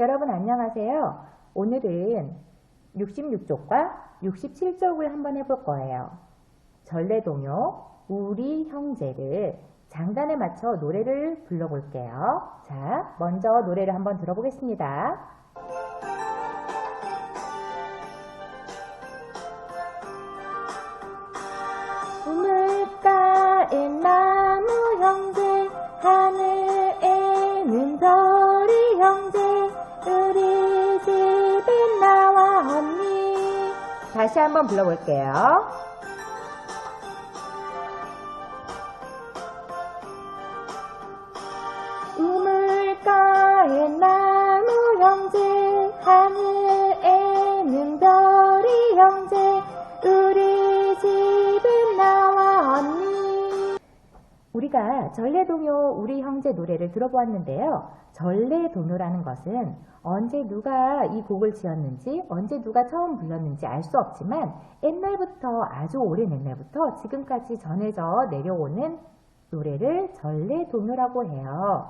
여러분 안녕하세요. 오늘은 66쪽과 67쪽을 한번 해볼 거예요. 전래동요 우리 형제를 장단에 맞춰 노래를 불러볼게요. 자, 먼저 노래를 한번 들어보겠습니다. 다시 한번 불러볼게요. 우물가에 나무 형제 하늘에는 별 우리가 전래동요 우리 형제 노래를 들어보았는데요. 전래동요라는 것은 언제 누가 이 곡을 지었는지 언제 누가 처음 불렀는지 알 수 없지만 옛날부터 아주 오랜 옛날부터 지금까지 전해져 내려오는 노래를 전래동요라고 해요.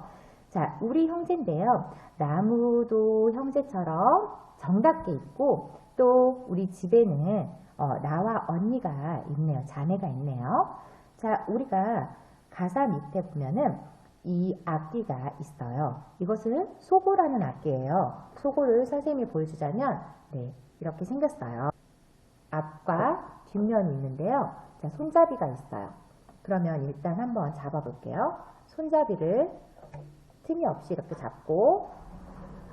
자, 우리 형제인데요. 나무도 형제처럼 정답게 있고 또 우리 집에는 어, 나와 언니가 있네요. 자매가 있네요. 자, 우리가 가사 밑에 보면은 이 악기가 있어요. 이것은 소고라는 악기예요. 소고를 선생님이 보여주자면 네, 이렇게 생겼어요. 앞과 뒷면이 있는데요. 자, 손잡이가 있어요. 그러면 일단 한번 잡아볼게요. 손잡이를 틈이 없이 이렇게 잡고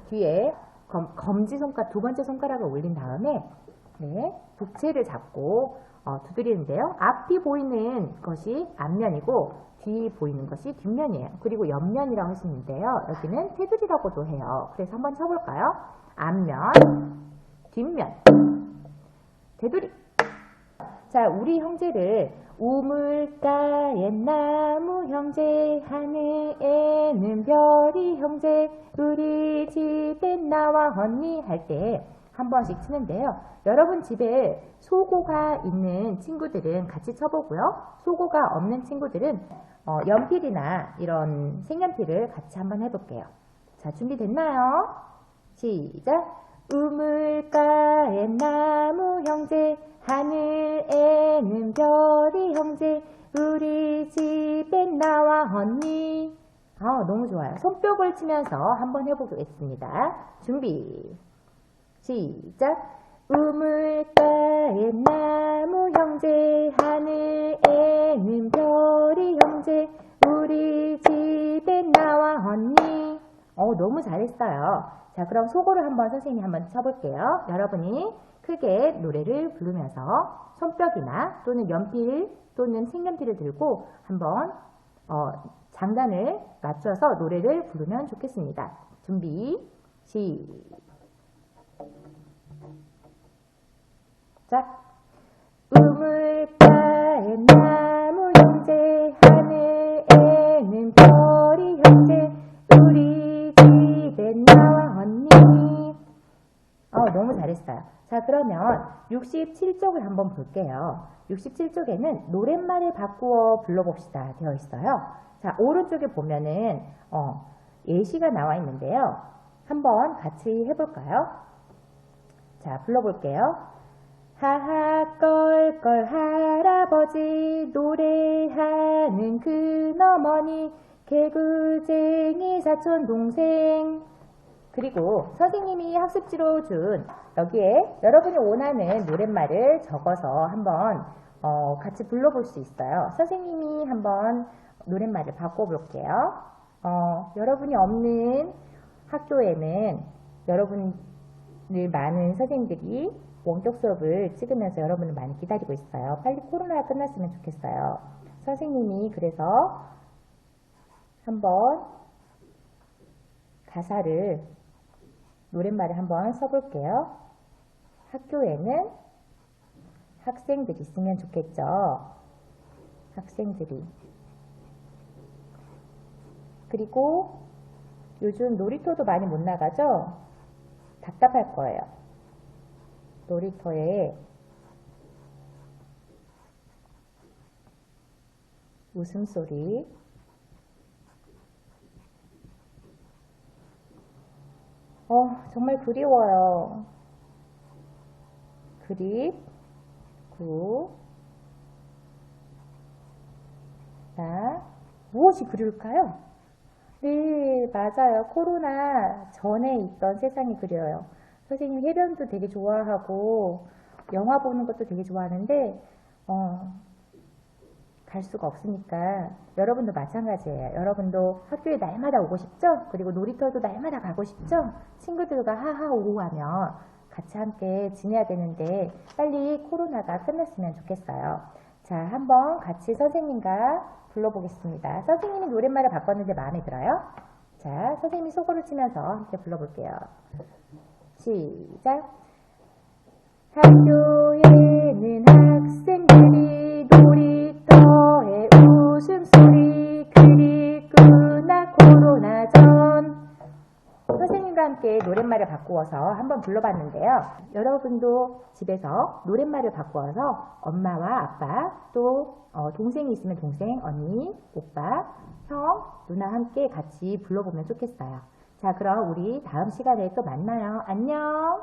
뒤에 검, 검지 손가락 두 번째 손가락을 올린 다음에 네, 북채를 잡고 어, 두드리는데요. 앞이 보이는 것이 앞면이고 뒤 보이는 것이 뒷면이에요. 그리고 옆면이라고 하시는데요. 여기는 테두리라고도 해요. 그래서 한번 쳐볼까요? 앞면, 뒷면, 테두리. 자, 우리 형제를 우물가에 나무 형제 하늘에는 별이 형제 우리 집에 나와 언니 할때 한 번씩 치는데요. 여러분 집에 소고가 있는 친구들은 같이 쳐보고요. 소고가 없는 친구들은 어, 연필이나 이런 색연필을 같이 한번 해볼게요. 자, 준비됐나요? 시작! 우물가에 나무 형제 하늘에는 별이 형제 우리 집에 나와 언니 아, 너무 좋아요. 손뼉을 치면서 한번 해보겠습니다. 준비 시작 우물가에 나무 형제 하늘에는 별이 형제 우리 집에 나와 언니 어 너무 잘했어요. 자 그럼 소고를 한번 선생님이 한번 쳐볼게요. 여러분이 크게 노래를 부르면서 손뼉이나 또는 연필 또는 색연필을 들고 한번 어, 장단을 맞춰서 노래를 부르면 좋겠습니다. 준비 시작 우물가에 나무 형제 하늘에는 별이 형제 우리 집에 나와 언니 어, 너무 잘했어요. 자 그러면 67쪽을 한번 볼게요. 67쪽에는 노랫말을 바꾸어 불러봅시다 되어 있어요. 자 오른쪽에 보면은 어, 예시가 나와 있는데요. 한번 같이 해볼까요? 자 불러볼게요. 하하 껄껄 할아버지 노래하는 그너머니 개구쟁이 사촌 동생 그리고 선생님이 학습지로 준 여기에 여러분이 원하는 노랫말을 적어서 한번 어, 같이 불러볼 수 있어요. 선생님이 한번 노랫말을 바꿔볼게요. 어, 여러분이 없는 학교에는 여러분을 많은 선생님들이 원격 수업을 찍으면서 여러분을 많이 기다리고 있어요. 빨리 코로나가 끝났으면 좋겠어요. 선생님이 그래서 한번 가사를 노랫말을 한번 써볼게요. 학교에는 학생들이 있으면 좋겠죠. 학생들이. 그리고 요즘 놀이터도 많이 못 나가죠? 답답할 거예요. 놀이터에 웃음소리 어, 정말 그리워요. 그립, 구. 자, 무엇이 그리울까요? 네, 맞아요. 코로나 전에 있던 세상이 그려요. 선생님 해변도 되게 좋아하고, 영화 보는 것도 되게 좋아하는데, 어, 갈 수가 없으니까 여러분도 마찬가지예요. 여러분도 학교에 날마다 오고 싶죠? 그리고 놀이터도 날마다 가고 싶죠? 친구들과 하하오호 하며 같이 함께 지내야 되는데 빨리 코로나가 끝났으면 좋겠어요. 자, 한번 같이 선생님과 불러보겠습니다. 선생님이 노랫말을 바꿨는데 마음에 들어요? 자, 선생님이 소고를 치면서 함께 불러볼게요. 시작! 학교에는 학생들이 놀이터에 웃음소리 그리구나 코로나 전 선생님과 함께 노랫말을 바꾸어서 한번 불러봤는데요. 여러분도 집에서 노랫말을 바꾸어서 엄마와 아빠 또 어, 동생이 있으면 동생, 언니, 오빠, 형, 누나 함께 같이 불러보면 좋겠어요. 자 그럼 우리 다음 시간에 또 만나요. 안녕